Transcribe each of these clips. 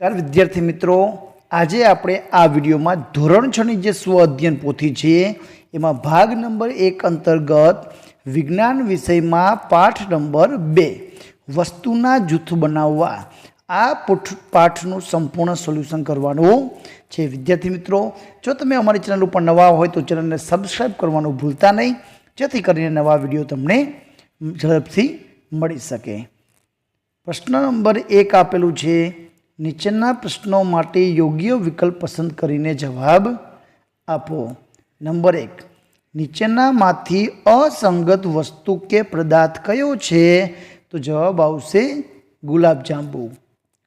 નમસ્કાર વિદ્યાર્થી મિત્રો. આજે આપણે આ વિડીયોમાં ધોરણ છની જે સ્વ અધ્યયન પોથી છે, એમાં ભાગ નંબર એક અંતર્ગત વિજ્ઞાન વિષયમાં પાઠ નંબર બે, વસ્તુના જૂથ બનાવવા. આ પુઠ, પાઠનું સંપૂર્ણ સોલ્યુશન કરવાનું છે. વિદ્યાર્થી મિત્રો, જો તમે અમારી ચેનલ ઉપર નવા હોય તો ચેનલને સબસ્ક્રાઈબ કરવાનું ભૂલતા નહીં, જેથી કરીને નવા વીડિયો તમને ઝડપથી મળી શકે. પ્રશ્ન નંબર એક આપેલું છે નીચેના પ્રશ્નો માટે યોગ્ય વિકલ્પ પસંદ કરીને જવાબ આપો. નંબર એક, નીચેનામાંથી અસંગત વસ્તુ કે પદાર્થ કયો છે? તો જવાબ આવશે ગુલાબજાંબુ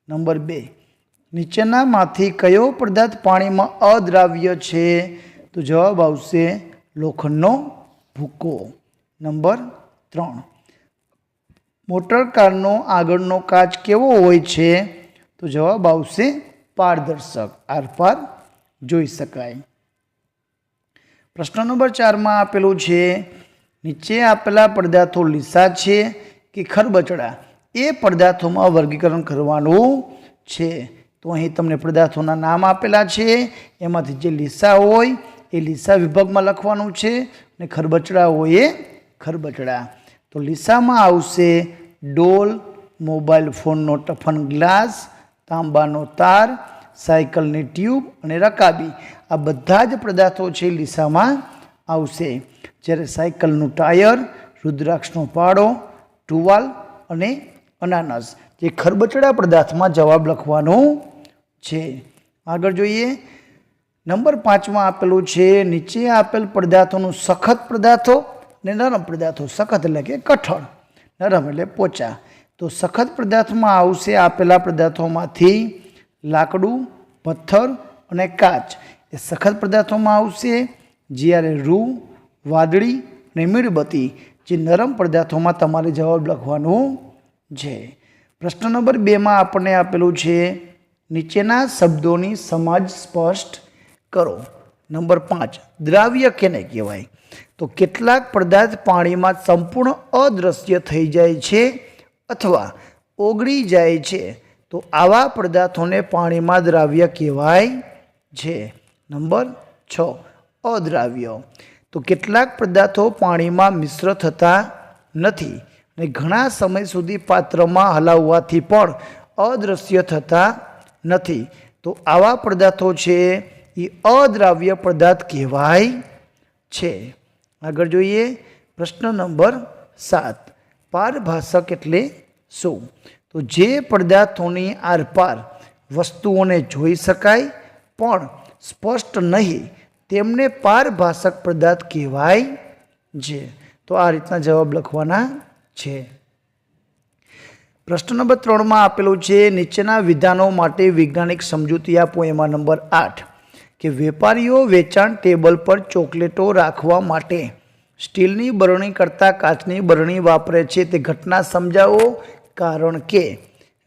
નંબર બે, નીચેનામાંથી કયો પદાર્થ પાણીમાં અદ્રાવ્ય છે? તો જવાબ આવશે લોખંડનો ભૂકો. નંબર ત્રણ, મોટર કારનો આગળનો કાચ કેવો હોય છે? તો જવાબ આવશે પારદર્શક, આરપાર જોઈ શકાય. પ્રશ્ન નંબર ચારમાં આપેલું છે, નીચે આપેલા પદાર્થો લીસા છે કે ખરબચડા? એ પદાર્થોમાં વર્ગીકરણ કરવાનું છે. તો અહીં તમને પદાર્થોના નામ આપેલા છે, એમાંથી જે લીસા હોય એ લીસા વિભાગમાં લખવાનું છે અને ખરબચડા હોય એ ખરબચડા. તો લીસામાં આવશે ડોલ, મોબાઈલ ફોનનો ટફન ગ્લાસ તાંબાનો તાર, સાયકલની ટ્યુબ અને રકાબી. આ બધા જ પદાર્થો છે લીસામાં આવશે. જ્યારે સાયકલનું ટાયર, રુદ્રાક્ષનો પાડો, ટુવાલ અને અનાનસ જે ખરબચડા પદાર્થમાં જવાબ લખવાનો છે. આગળ જોઈએ. નંબર પાંચમાં આપેલું છે, નીચે આપેલ પદાર્થોનું સખત પદાર્થો અને નરમ પદાર્થો. સખત એટલે કે કઠણ. નરમ એટલે પોચા. તો સખત પદાર્થમાં આવશે આપેલા પદાર્થોમાંથી લાકડું, પથ્થર અને કાચ. એ સખત પદાર્થોમાં આવશે જ્યારે રૂ, વાદળી અને મીણબત્તી, જે નરમ પદાર્થોમાં તમારે જવાબ લખવાનું છે. પ્રશ્ન નંબર બેમાં આપણને આપેલું છે, નીચેના શબ્દોની સમાજ સ્પષ્ટ કરો. નંબર પાંચ, દ્રાવ્ય કેને કહેવાય? તો કેટલાક પદાર્થ પાણીમાં સંપૂર્ણ અદ્રશ્ય થઈ જાય છે અથવા ઓગળી જાય છે, તો આવા પદાર્થોને પાણીમાં દ્રાવ્ય કહેવાય છે. નંબર છ, અદ્રાવ્ય. તો કેટલાક પદાર્થો પાણીમાં મિશ્ર થતા નથી અને ઘણા સમય સુધી પાત્રમાં હલાવવાથી પણ અદ્રશ્ય થતા નથી. તો આવા પદાર્થો છે એ અદ્રાવ્ય પદાર્થ કહેવાય છે. આગળ જોઈએ પ્રશ્ન નંબર સાત. પારભાષક એટલે શું? તો જે પદાર્થોની આરપાર વસ્તુઓને જોઈ શકાય, પણ સ્પષ્ટ નહીં, તેમને પારભાષક પદાર્થ કહેવાય છે. તો આ રીતના જવાબ લખવાના છે. પ્રશ્ન નંબર ત્રણમાં આપેલું છે, નીચેના વિધાનો માટે વૈજ્ઞાનિક સમજૂતી આપો. એમાં નંબર આઠ, કે વેપારીઓ વેચાણ ટેબલ પર ચોકલેટો રાખવા માટે સ્ટીલની બરણી કરતાં કાચની બરણી વાપરે છે. તે ઘટના સમજાવો કારણ કે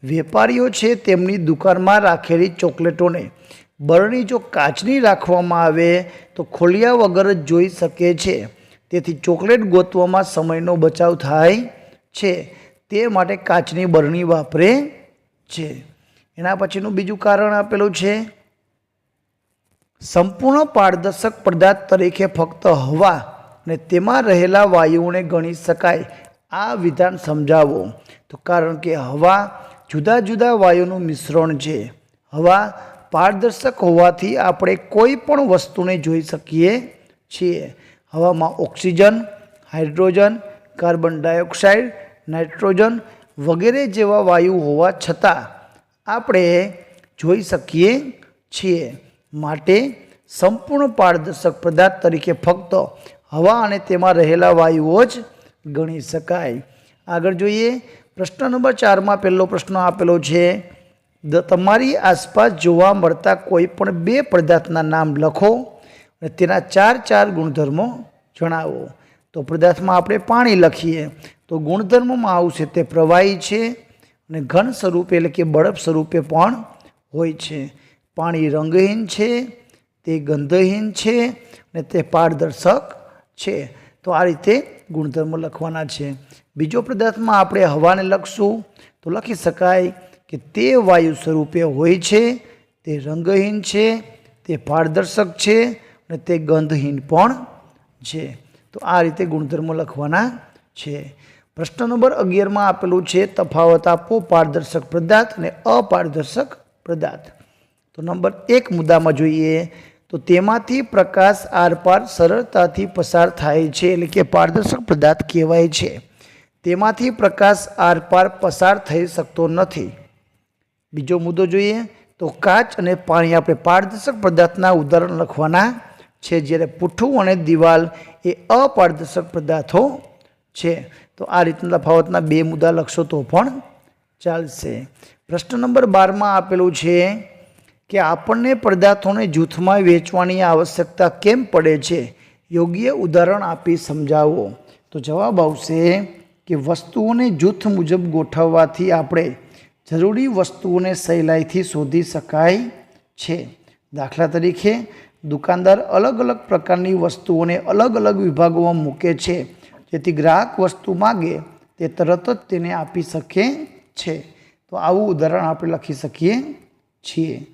વેપારીઓ છે તેમની દુકાનમાં રાખેલી ચોકલેટોને. બરણી જો કાચની રાખવામાં આવે તો ખોલ્યા વગર જ જોઈ શકે છે. તેથી ચોકલેટ ગોતવામાં સમયનો બચાવ થાય છે. તે માટે કાચની બરણી વાપરે છે. એના પછીનું બીજું કારણ આપેલું છે. સંપૂર્ણ પારદર્શક પદાર્થ તરીકે ફક્ત હવા અને તેમાં રહેલા વાયુઓને ગણી શકાય. આ વિધાન સમજાવો. તો કારણ કે હવા જુદા જુદા વાયુનું મિશ્રણ છે. હવા પારદર્શક હોવાથી આપણે કોઈ પણ વસ્તુને જોઈ શકીએ છીએ. હવામાં oxygen, hydrogen, carbon dioxide, nitrogen વગેરે જેવા વાયુ હોવા છતાં આપણે જોઈ શકીએ છીએ. માટે સંપૂર્ણ પારદર્શક પદાર્થ તરીકે ફક્ત હવા અને તેમાં રહેલા વાયુઓ જ ગણી શકાય. આગળ જોઈએ, પ્રશ્ન નંબર ચારમાં પહેલો પ્રશ્ન આપેલો છે તમારી આસપાસ જોવા મળતા કોઈ પણ બે પદાર્થના નામ લખો અને તેના ચાર ચાર ગુણધર્મો જણાવો. તો પદાર્થમાં આપણે પાણી લખીએ. તો ગુણધર્મમાં આવશે તે પ્રવાહી છે અને ઘન સ્વરૂપે એટલે કે બળપ સ્વરૂપે પણ હોય છે. પાણી રંગહીન છે, તે ગંધહીન છે અને તે પારદર્શક છે. તો આ રીતે ગુણધર્મો લખવાના છે. બીજો પદાર્થમાં આપણે હવાને લખશું. તો લખી શકાય કે તે વાયુ સ્વરૂપે હોય છે, તે રંગહીન છે, તે પારદર્શક છે અને તે ગંધહીન પણ છે. તો આ રીતે ગુણધર્મો લખવાના છે. પ્રશ્ન નંબર અગિયારમાં આપેલું છે, તફાવત આપો, પારદર્શક પદાર્થ અને અપારદર્શક પદાર્થ. તો નંબર એક મુદ્દામાં જોઈએ. તો તેમાંથી પ્રકાશ આરપાર સરળતાથી પસાર થાય છે એટલે કે પારદર્શક પદાર્થ કહેવાય છે. તેમાંથી પ્રકાશ આરપાર પસાર થઈ શકતો નથી. બીજો મુદ્દો જોઈએ તો કાચ અને પાણી આપણે પારદર્શક પદાર્થના ઉદાહરણ લખવાના છે જ્યારે પૂઠું અને દિવાલ એ અપારદર્શક પદાર્થો છે. તો આ રીતના તફાવતના બે મુદ્દા લખશો તો પણ ચાલશે. પ્રશ્ન નંબર બારમાં આપેલું છે કે આપણને પદાર્થોને જૂથમાં વેચવાની આવશ્યકતા કેમ પડે છે? યોગ્ય ઉદાહરણ આપી સમજાવો. તો જવાબ આવશે કે વસ્તુઓને જૂથ મુજબ ગોઠવવાથી આપણે જરૂરી વસ્તુઓને સહેલાઈથી શોધી શકાય છે. દાખલા તરીકે, દુકાનદાર અલગ અલગ પ્રકારની વસ્તુઓને અલગ અલગ વિભાગોમાં મૂકે છે. જેથી ગ્રાહક વસ્તુ માગે, તે તરત જ તેને આપી શકે છે. તો આવું ઉદાહરણ આપણે લખી શકીએ છીએ.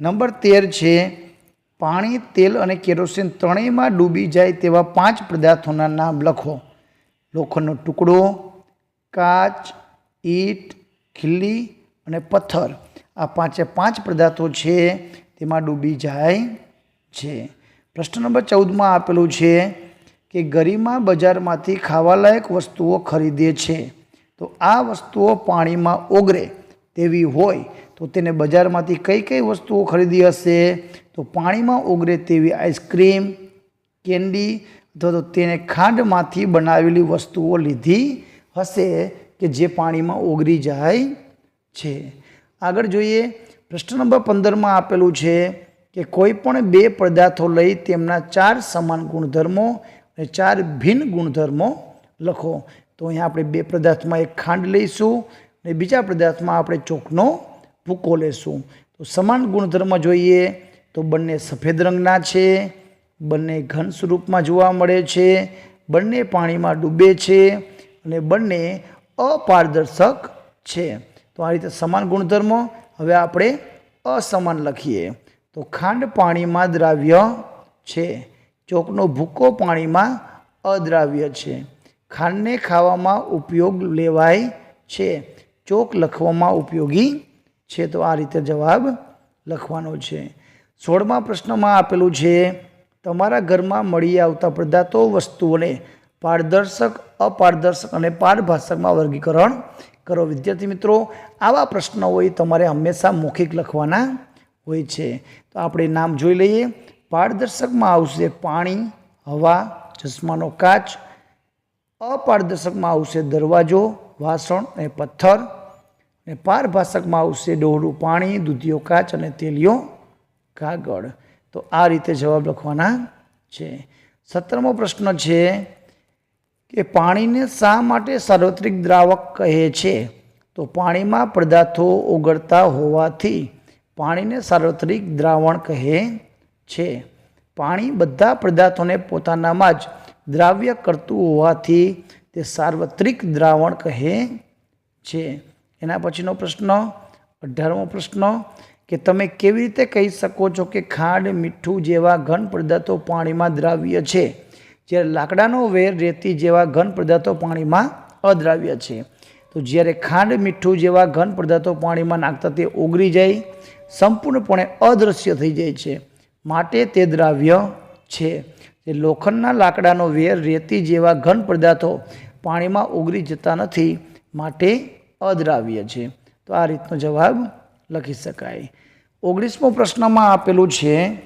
નંબર તેર છે, પાણી, તેલ અને કેરોસીન ત્રણેયમાં ડૂબી જાય તેવા પાંચ પદાર્થોના નામ લખો. લોખંડનો ટુકડો, કાચ, ઈંટ, ખીલ્લી અને પથ્થર. આ પાંચે પાંચ પદાર્થો છે, તેમાં ડૂબી જાય છે. પ્રશ્ન નંબર ચૌદમાં આપેલું છે કે ગરિમા બજારમાંથી ખાવાલાયક વસ્તુઓ ખરીદે છે. તો આ વસ્તુઓ પાણીમાં ઓગરે તેવી હોય તો તેને બજારમાંથી કઈ કઈ વસ્તુઓ ખરીદી હશે? તો પાણીમાં ઓગરે તેવી આઈસ્ક્રીમ, કેન્ડી અથવા તો તેને ખાંડમાંથી બનાવેલી વસ્તુઓ લીધી હશે કે જે પાણીમાં ઓગળી જાય છે. આગળ જોઈએ, પ્રશ્ન નંબર પંદરમાં આપેલું છે કે કોઈ પણ બે પદાર્થો લઈ તેમના ચાર સમાન ગુણધર્મો અને ચાર ભિન્ન ગુણધર્મો લખો. તો અહીંયા આપણે બે પદાર્થમાં એક ખાંડ લઈશું અને બીજા પદાર્થમાં આપણે ચોકનો ભૂકો લેશું તો સમાન ગુણધર્મ જોઈએ તો બંને સફેદ રંગના છે, બંને ઘન સ્વરૂપમાં જોવા મળે છે, બંને પાણીમાં ડૂબે છે અને બંને અપારદર્શક છે. તો આ રીતે સમાન ગુણધર્મો હવે આપણે અસમાન લખીએ. તો ખાંડ પાણીમાં દ્રાવ્ય છે, ચોકનો ભૂકો પાણીમાં અદ્રાવ્ય છે. ખાંડને ખાવામાં ઉપયોગ લેવાય છે, ચોક લખવામાં ઉપયોગી છે તો આ રીતે જવાબ લખવાનો છે. સોળમા પ્રશ્નમાં આપેલું છે, તમારા ઘરમાં મળી આવતા પદાર્થો, વસ્તુઓને પારદર્શક, અપારદર્શક અને પારભાષકમાં વર્ગીકરણ કરો. વિદ્યાર્થી મિત્રો, આવા પ્રશ્નો હોય તમારે હંમેશા મૌખિક લખવાના હોય છે. તો આપણે નામ જોઈ લઈએ. પારદર્શકમાં આવશે પાણી, હવા, ચશ્માનો કાચ. અપારદર્શકમાં આવશે દરવાજો, વાસણ અને પથ્થર. અને પારભાષકમાં આવશે ડોહડું પાણી, દૂધિયો કાચ અને તેલિયો કાગળ. તો આ રીતે જવાબ લખવાના છે. સત્તરમો પ્રશ્ન છે કે પાણીને શા માટે સાર્વત્રિક દ્રાવક કહે છે? તો પાણીમાં પદાર્થો ઓગળતા હોવાથી પાણીને સાર્વત્રિક દ્રાવણ કહે છે. પાણી બધા પદાર્થોને પોતાનામાં જ દ્રાવ્ય કરતું હોવાથી તે સાર્વત્રિક દ્રાવણ કહે છે. એના પછીનો પ્રશ્ન, અઢારમો પ્રશ્ન, કે તમે કેવી રીતે કહી શકો છો કે ખાંડ મીઠું જેવા ઘન પદાર્થો પાણીમાં દ્રાવ્ય છે? જ્યારે લાકડાનો વેર રેતી જેવા ઘન પદાર્થો પાણીમાં અદ્રાવ્ય છે. તો જ્યારે ખાંડ મીઠું જેવા ઘન પદાર્થો પાણીમાં નાખતા તે ઓગળી જાય, સંપૂર્ણપણે અદૃશ્ય થઈ જાય છે. માટે તે દ્રાવ્ય છે. જે લોખંડના લાકડાનો વેર રેતી જેવા ઘન પદાર્થો પાણીમાં ઓગળી જતા નથી. માટે અદ્રાવ્ય છે. તો આ રીતનો જવાબ લખી શકાય. ઓગણીસમો પ્રશ્નમાં આપેલું છે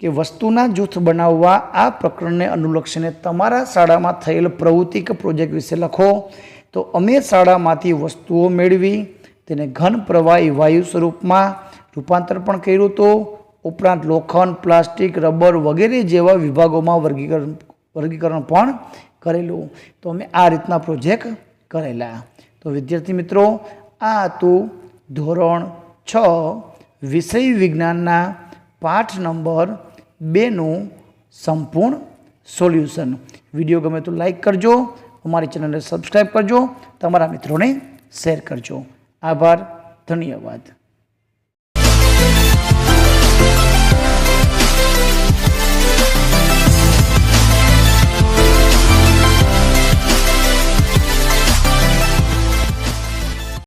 કે વસ્તુના જૂથ બનાવવા આ પ્રકરણને અનુલક્ષીને તમારા શાળામાં થયેલ પ્રવૃત્તિ કે પ્રોજેક્ટ વિશે લખો. તો અમે શાળામાંથી વસ્તુઓ મેળવી, તેને ઘન, પ્રવાહી વાયુ સ્વરૂપમાં રૂપાંતર પણ કર્યું હતું ઉપરાંત લોખંડ, પ્લાસ્ટિક, રબર વગેરે જેવા વિભાગોમાં વર્ગીકરણ વર્ગીકરણ પણ કરેલું. તો અમે આ રીતના પ્રોજેક્ટ કરેલા. તો વિદ્યાર્થી મિત્રો, આ હતું ધોરણ છ વિષય વિજ્ઞાનના પાઠ નંબર બેનું સંપૂર્ણ સોલ્યુશન. વીડિયો ગમે તો લાઈક કરજો, અમારી ચેનલને સબસ્ક્રાઈબ કરજો, તમારા મિત્રોને શેર કરજો. આભાર, ધન્યવાદ.